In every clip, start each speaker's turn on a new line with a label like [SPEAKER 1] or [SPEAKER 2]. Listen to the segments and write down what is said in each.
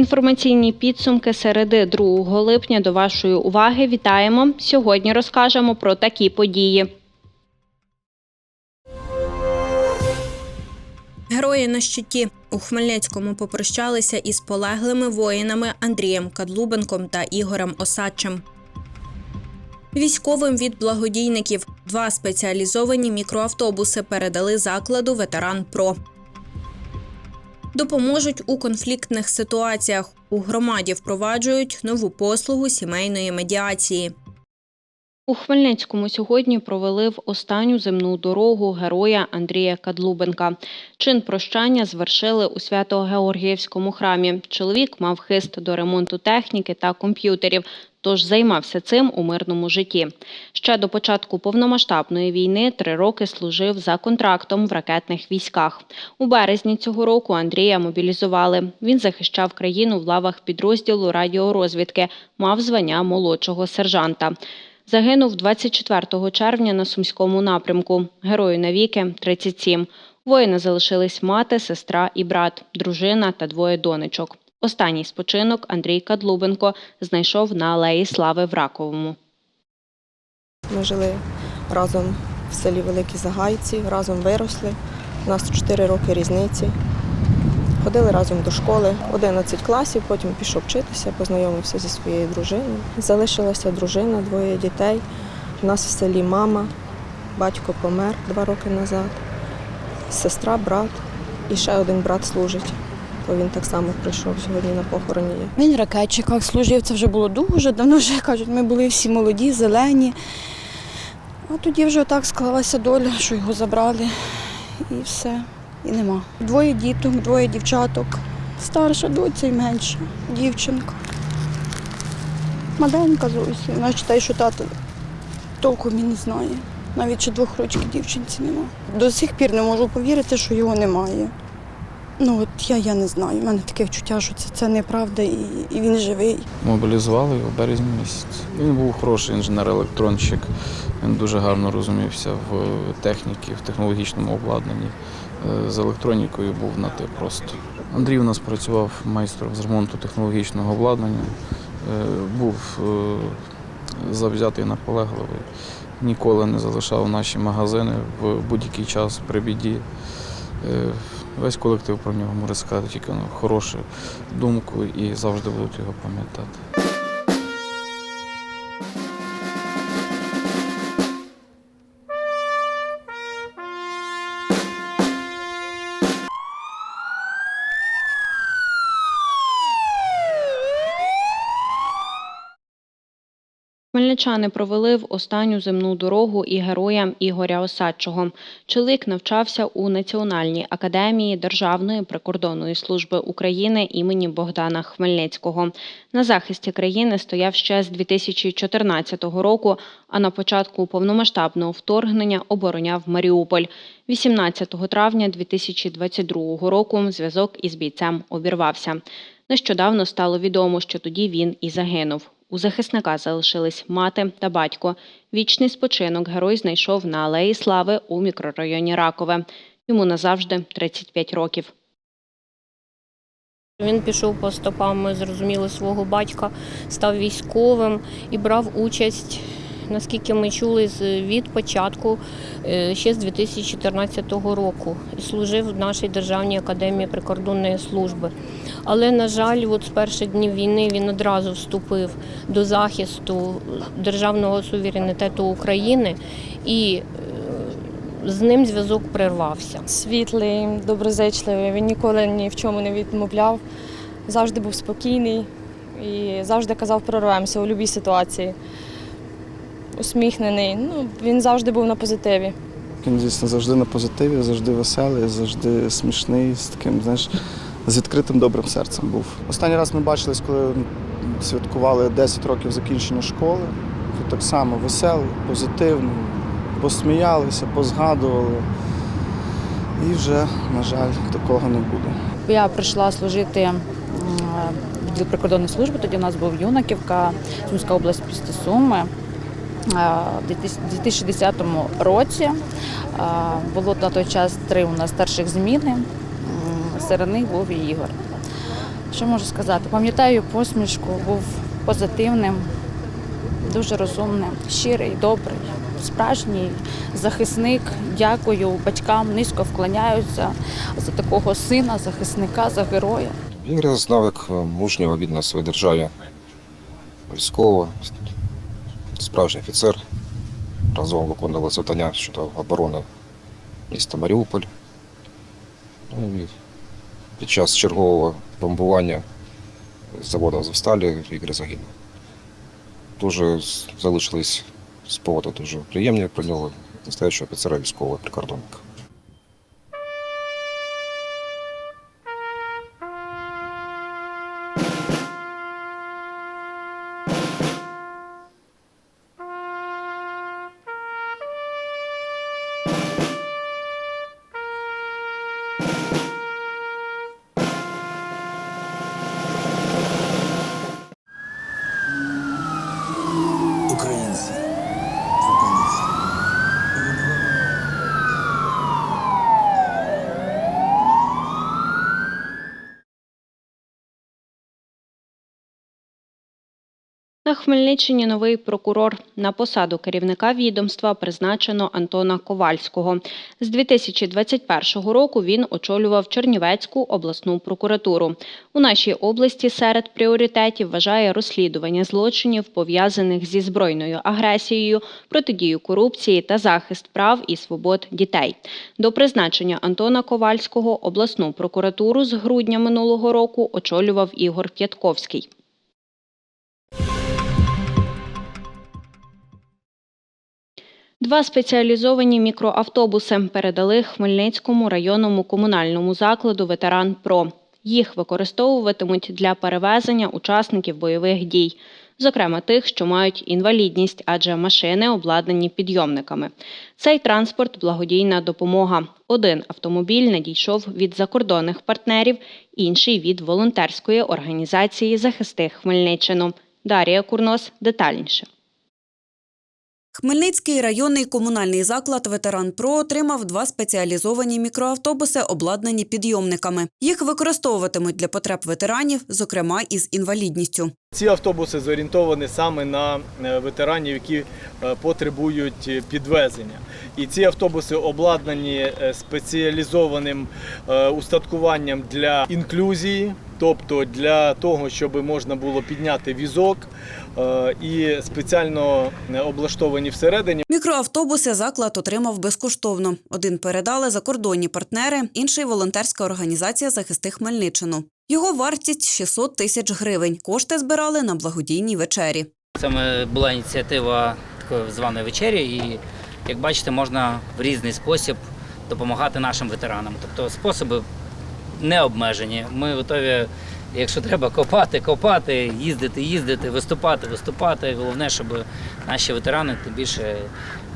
[SPEAKER 1] Інформаційні підсумки середи 2 липня до вашої уваги вітаємо. Сьогодні розкажемо про такі події. Герої на щиті у Хмельницькому попрощалися із полеглими воїнами Андрієм Кадлубенком та Ігорем Осадчем. Військовим від благодійників два спеціалізовані мікроавтобуси передали закладу Ветеран Про. Допоможуть у конфліктних ситуаціях. У громаді впроваджують нову послугу сімейної медіації. У Хмельницькому сьогодні провели в останню земну дорогу героя Андрія Кадлубенка. Чин прощання звершили у Свято-Георгіївському храмі. Чоловік мав хист до ремонту техніки та комп'ютерів, тож займався цим у мирному житті. Ще до початку повномасштабної війни три роки служив за контрактом в ракетних військах. У березні цього року Андрія мобілізували. Він захищав країну в лавах підрозділу радіорозвідки, мав звання молодшого сержанта. Загинув 24 червня на Сумському напрямку. Герою навіки 37. Воїна залишились мати, сестра і брат, дружина та двоє донечок. Останній спочинок Андрій Кадлубенко знайшов на алеї Слави в Раковому.
[SPEAKER 2] Ми жили разом в селі Великі Загайці, разом виросли. У нас 4 роки різниці. Ходили разом до школи, 11 класів, потім пішов вчитися, познайомився зі своєю дружиною. Залишилася дружина, двоє дітей. У нас в селі мама, батько помер два роки назад, сестра, брат і ще один брат служить. То він так само прийшов сьогодні на похороні.
[SPEAKER 3] Він в ракетчиках служив, це вже було дуже давно, вже кажуть, ми були всі молоді, зелені. А тоді вже так склалася доля, що його забрали і все, і нема. Двоє діток, двоє дівчаток. Старша доця і менша дівчинка. Маленька зовсім. Вона вважає, що тато толком і не знає. Навіть ще двох років дівчинці немає. До сих пір не можу повірити, що його немає. Ну от я, я не знаю. У мене таке відчуття, що це, це неправда і, і він живий.
[SPEAKER 4] Мобілізували його в березні місяці. Він був хороший інженер-електронщик. Він дуже гарно розумівся в техніці, в технологічному обладнанні. З електронікою був на те просто. Андрій у нас працював майстром з ремонту технологічного обладнання. Е, Був е, завзятий наполегливий. Ніколи не залишав наші магазини в будь-який час при біді. Е, Весь колектив про нього може сказати тільки хорошу думку і завжди будуть його пам'ятати.
[SPEAKER 1] Хмельничани провели в останню земну дорогу і героя Ігоря Осадчого. Чоловік навчався у Національній академії Державної прикордонної служби України імені Богдана Хмельницького. На захисті країни стояв ще з 2014 року, а на початку повномасштабного вторгнення обороняв Маріуполь. 18 травня 2022 року зв'язок із бійцем обірвався. Нещодавно стало відомо, що тоді він і загинув. У захисника залишились мати та батько. Вічний спочинок герой знайшов на алеї Слави у мікрорайоні Ракове. Йому назавжди 35 років.
[SPEAKER 5] Він пішов по стопам, ми зрозуміли, свого батька, став військовим і брав участь, наскільки ми чули, від початку е, ще з 2014 року і служив в нашій Державній академії прикордонної служби. Але, на жаль, от з перших днів війни він одразу вступив до захисту державного суверенітету України і е, з ним зв'язок прервався.
[SPEAKER 6] світлий, доброзичливий. Він ніколи ні в чому не відмовляв. Завжди був спокійний і завжди казав прорвемося у будь-якій ситуації. Усміхнений. Ну, він завжди був на позитиві.
[SPEAKER 7] Він дійсно завжди на позитиві, завжди веселий, завжди смішний, з таким, знаєш, з відкритим добрим серцем був. Останній раз ми бачились, коли святкували 10 років закінчення школи. Він так само веселий, позитивний, посміялися, позгадували. І вже, на жаль, такого не буде.
[SPEAKER 8] Я прийшла служити в відділ прикордонної служби. Тоді у нас був Юнаківка, Сумська область місто Суми. Е, 2010 році е, було на той час три у нас старших зміни. Серед них був і Ігор. Що можу сказати? Пам'ятаю посмішку, був позитивним, дуже розумним, щирий, добрий, справжній захисник. Дякую батькам, низько вклоняються за такого сина, захисника, за героя.
[SPEAKER 9] Ігоря знав як е, мужнього відна своїй державі, військового, справжній офіцер. Разом виконували завдання щодо оборони міста Маріуполь. Ну, і під час чергового бомбування заводу Азовсталі Ігор загинув. Дуже залишились спогади дуже приємні про нього, настоящого офіцера військового прикордонника.
[SPEAKER 1] Хмельниччині новий прокурор на посаду керівника відомства призначено Антона Ковальського. З 2021 року він очолював Чернівецьку обласну прокуратуру. У нашій області серед пріоритетів вважає розслідування злочинів, пов'язаних зі збройною агресією, протидію корупції та захист прав і свобод дітей. До призначення Антона Ковальського обласну прокуратуру з грудня минулого року очолював Ігор П'ятковський. Два спеціалізовані мікроавтобуси передали Хмельницькому районному комунальному закладу Ветеран Про. Їх використовуватимуть для перевезення учасників бойових дій, зокрема тих, що мають інвалідність, адже машини обладнані підйомниками. Цей транспорт благодійна допомога. Один автомобіль надійшов від закордонних партнерів, інший від волонтерської організації Захисти Хмельниччину. Дарія Курнос детальніше.
[SPEAKER 10] Хмельницький районний комунальний заклад Ветеран Про отримав два спеціалізовані мікроавтобуси, обладнані підйомниками. Їх використовуватимуть для потреб ветеранів, зокрема із інвалідністю.
[SPEAKER 11] Ці автобуси зорієнтовані саме на е, ветеранів, які е, потребують підвезення. І ці автобуси обладнані е, спеціалізованим устаткуванням для інклюзії, тобто для того, щоб можна було підняти візок, і спеціально е, облаштовані всередині.
[SPEAKER 10] Мікроавтобуси заклад отримав безкоштовно. Один передали закордонні партнери, інший волонтерська організація Захисти Хмельниччину. Його вартість 600 тисяч гривень. Кошти збирали на благодійній вечері.
[SPEAKER 12] Саме була ініціатива такої званої вечері, і як бачите, можна в різний спосіб допомагати нашим ветеранам. Тобто способи не обмежені. Ми готові, якщо треба, копати, копати, їздити, їздити, виступати, виступати. Головне, щоб наші ветерани, тим більше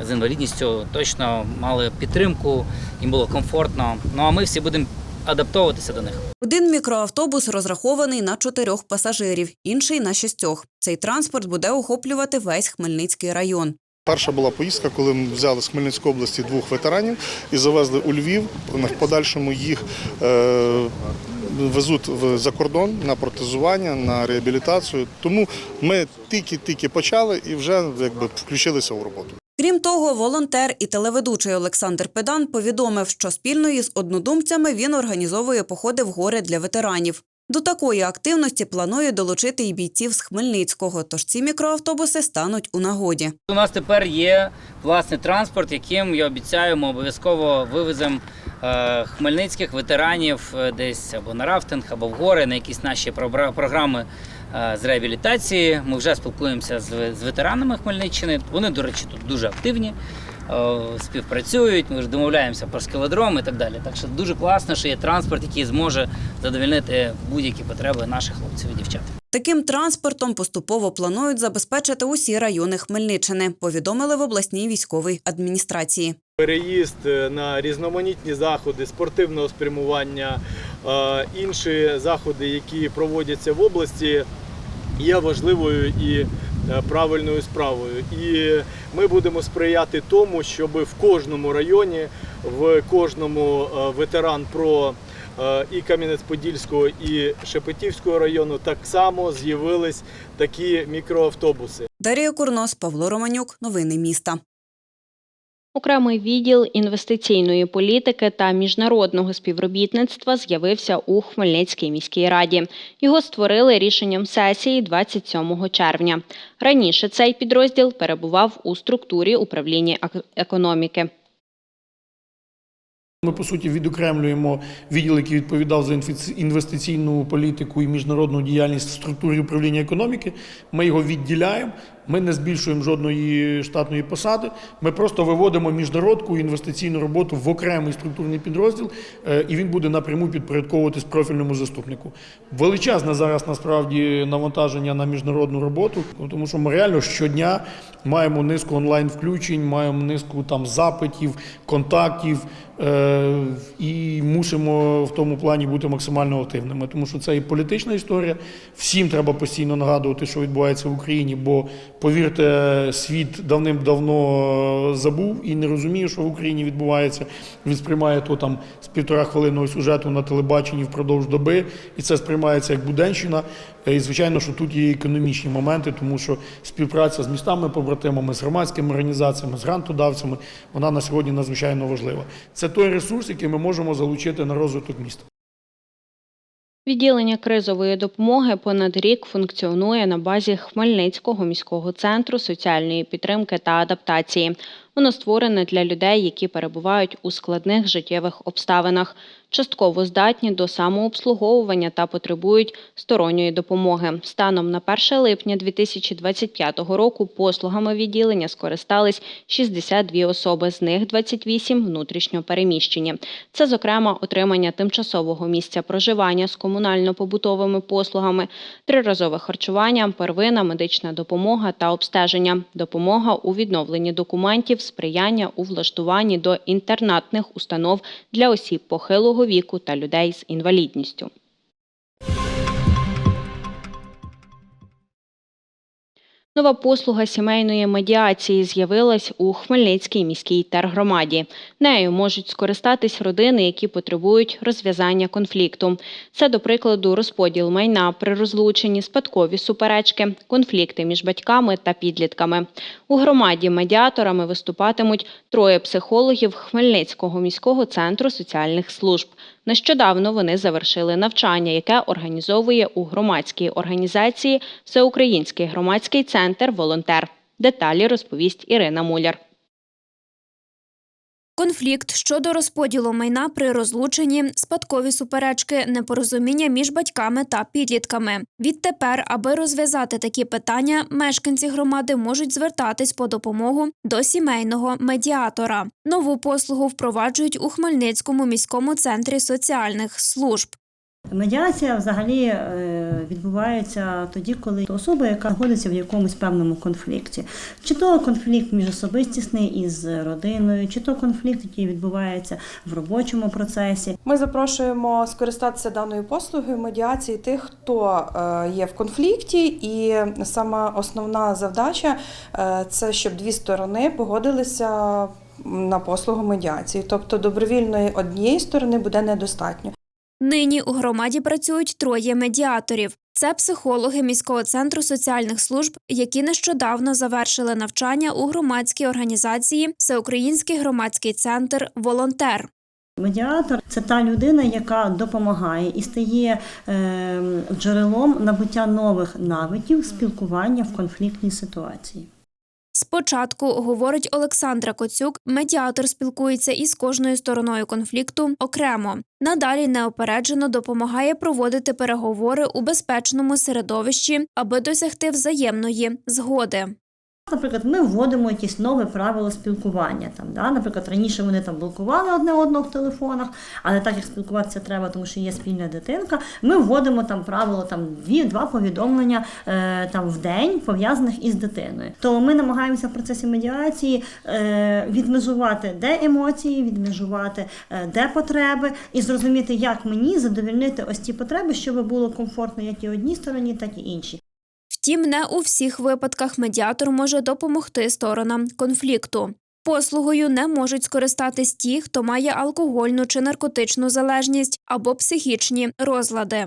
[SPEAKER 12] з інвалідністю, точно мали підтримку, їм було комфортно. Ну а ми всі будемо адаптовуватися до них.
[SPEAKER 10] Один мікроавтобус розрахований на чотирьох пасажирів, інший на шістьох. Цей транспорт буде охоплювати весь Хмельницький район.
[SPEAKER 13] Перша була поїздка, коли ми взяли з Хмельницької області двох ветеранів і завезли у Львів. В подальшому їх е, везуть в за кордон на протезування, на реабілітацію. Тому ми тільки-тільки почали і вже якби включилися у роботу.
[SPEAKER 10] Крім того, волонтер і телеведучий Олександр Педан повідомив, що спільно із однодумцями він організовує походи в гори для ветеранів. До такої активності планує долучити і бійців з Хмельницького, тож ці мікроавтобуси стануть у нагоді.
[SPEAKER 12] У нас тепер є власний транспорт, яким я обіцяю, ми обов'язково вивеземо хмельницьких ветеранів е, десь або на рафтинг, або в гори, на якісь наші програми е, з реабілітації. Ми вже спілкуємося з, ветеранами Хмельниччини. Вони, до речі, тут дуже активні. е, Співпрацюють, ми ж домовляємося про скелодром і так далі. Так що дуже класно, що є транспорт, який зможе задовольнити будь-які потреби наших хлопців і дівчат.
[SPEAKER 10] Таким транспортом поступово планують забезпечити усі райони Хмельниччини, повідомили в обласній військовій адміністрації.
[SPEAKER 11] Переїзд е, на різноманітні заходи спортивного спрямування, е, інші заходи, які проводяться в області, є важливою і е, правильною справою. І ми будемо сприяти тому, щоб в кожному районі, в кожному ветеран про і Кам'янець-Подільського, і Шепетівського району так само з'явились такі мікроавтобуси.
[SPEAKER 10] Дарія Курнос, Павло Романюк. Новини міста.
[SPEAKER 1] Окремий відділ інвестиційної політики та міжнародного співробітництва з'явився у Хмельницькій міській раді. Його створили рішенням сесії 27 червня. Раніше цей підрозділ перебував у структурі управління ек- економіки.
[SPEAKER 14] Ми по суті відокремлюємо відділ, який відповідав за інвестиційну політику і міжнародну діяльність в структурі управління економіки. Ми його відділяємо. Ми не збільшуємо жодної штатної посади. Ми просто виводимо міжнародку і інвестиційну роботу в окремий структурний підрозділ, е, і він буде напряму підпорядковуватись профільному заступнику. Величезне зараз насправді навантаження на міжнародну роботу, тому що ми реально щодня маємо низку онлайн включень, маємо низку там запитів, контактів. Е, і мусимо в тому плані бути максимально активними, тому що це і політична історія. Всім треба постійно нагадувати, що відбувається в Україні, бо повірте, світ давним-давно забув і не розуміє, що в Україні відбувається. Він сприймає то там з півтора хвилинного сюжету на телебаченні впродовж доби, і це сприймається як буденщина. Е, І звичайно, що тут є економічні моменти, тому що співпраця з містами побратимами, з громадськими організаціями, з грантодавцями, вона на сьогодні надзвичайно важлива. Це той ресурс, який ми можемо залучити на розвиток міста.
[SPEAKER 1] Відділення кризової допомоги понад рік функціонує на базі Хмельницького міського центру соціальної підтримки та адаптації. Воно створене для людей, які перебувають у складних життєвих обставинах, частково здатні до самообслуговування та потребують сторонньої допомоги. Станом на 1 липня 2025 року послугами відділення скористались 62 особи, з них 28 внутрішньо переміщені. Це, зокрема, отримання тимчасового місця проживання з комунально-побутовими послугами, триразове харчування, первинна медична допомога та обстеження, допомога у відновленні документів, сприяння у влаштуванні до інтернатних установ для осіб похилого віку та людей з інвалідністю. Нова послуга сімейної медіації з'явилась у Хмельницькій міській тергромаді. Нею можуть скористатись родини, які потребують розв'язання конфлікту. Це, до прикладу, розподіл майна при розлученні, спадкові суперечки, конфлікти між батьками та підлітками. У громаді медіаторами виступатимуть троє психологів Хмельницького міського центру соціальних служб. Нещодавно вони завершили навчання, яке організовує у громадській організації Всеукраїнський громадський центр Волонтер. Деталі розповість Ірина Муляр.
[SPEAKER 15] Конфлікт щодо розподілу майна при розлученні, спадкові суперечки, непорозуміння між батьками та підлітками. Відтепер, аби розв'язати такі питання, мешканці громади можуть звертатись по допомогу до сімейного медіатора. Нову послугу впроваджують у Хмельницькому міському центрі соціальних служб.
[SPEAKER 16] Медіація взагалі е, відбувається тоді, коли особа, яка знаходиться в якомусь певному конфлікті, чи то конфлікт міжособистісний із родиною, чи то конфлікт, який відбувається в робочому процесі.
[SPEAKER 2] Ми запрошуємо скористатися даною послугою медіації тих, хто е, є в конфлікті, і сама основна завдача е, це щоб дві сторони погодилися на послугу медіації. Тобто добровільної однієї сторони буде недостатньо.
[SPEAKER 15] Нині у громаді працюють троє медіаторів. Це психологи міського центру соціальних служб, які нещодавно завершили навчання у громадській організації Всеукраїнський громадський центр Волонтер.
[SPEAKER 16] Медіатор це та людина, яка допомагає і стає е, джерелом набуття нових навиків спілкування в конфліктній ситуації.
[SPEAKER 15] Спочатку, говорить Олександра Коцюк, медіатор спілкується із кожною стороною конфлікту окремо. Надалі неопереджено допомагає проводити переговори у безпечному середовищі, аби досягти взаємної згоди.
[SPEAKER 16] Наприклад, ми вводимо якісь нові правила спілкування. Там, да? Наприклад, раніше вони там блокували одне одного в телефонах, але так як спілкуватися треба, тому що є спільна дитинка, ми вводимо там правило там дві два повідомлення е, там в день пов'язаних із дитиною. То ми намагаємося в процесі медіації е, відмежувати де емоції, відмежувати е, де потреби, і зрозуміти, як мені задовільнити ось ті потреби, щоб було комфортно як і одній стороні, так і іншій.
[SPEAKER 15] Втім, не у всіх випадках медіатор може допомогти сторонам конфлікту. Послугою не можуть скористатись ті, хто має алкогольну чи наркотичну залежність або психічні розлади.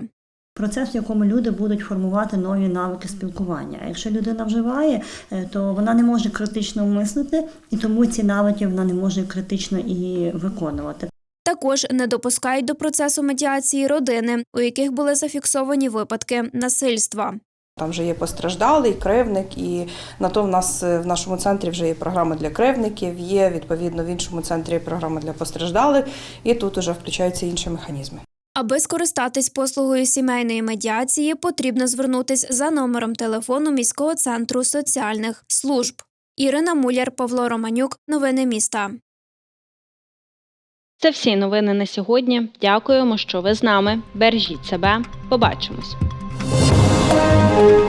[SPEAKER 16] Процес, в якому люди будуть формувати нові навики спілкування. А якщо людина вживає, е, то вона не може критично мислити, і тому ці навики вона не може критично і виконувати.
[SPEAKER 15] Також не допускають до процесу медіації родини, у яких були зафіксовані випадки насильства.
[SPEAKER 2] Там вже є постраждалий, кривник, і на то в нас е, в нашому центрі вже є програма для кривників, є відповідно в іншому центрі програма для постраждалих, і тут уже включаються інші механізми.
[SPEAKER 15] Аби скористатись послугою сімейної медіації, потрібно звернутись за номером телефону міського центру соціальних служб. Ірина Муляр, Павло Романюк. Новини міста.
[SPEAKER 1] Це всі новини на сьогодні. Дякуємо, що ви з нами. Бережіть себе. Побачимось. Música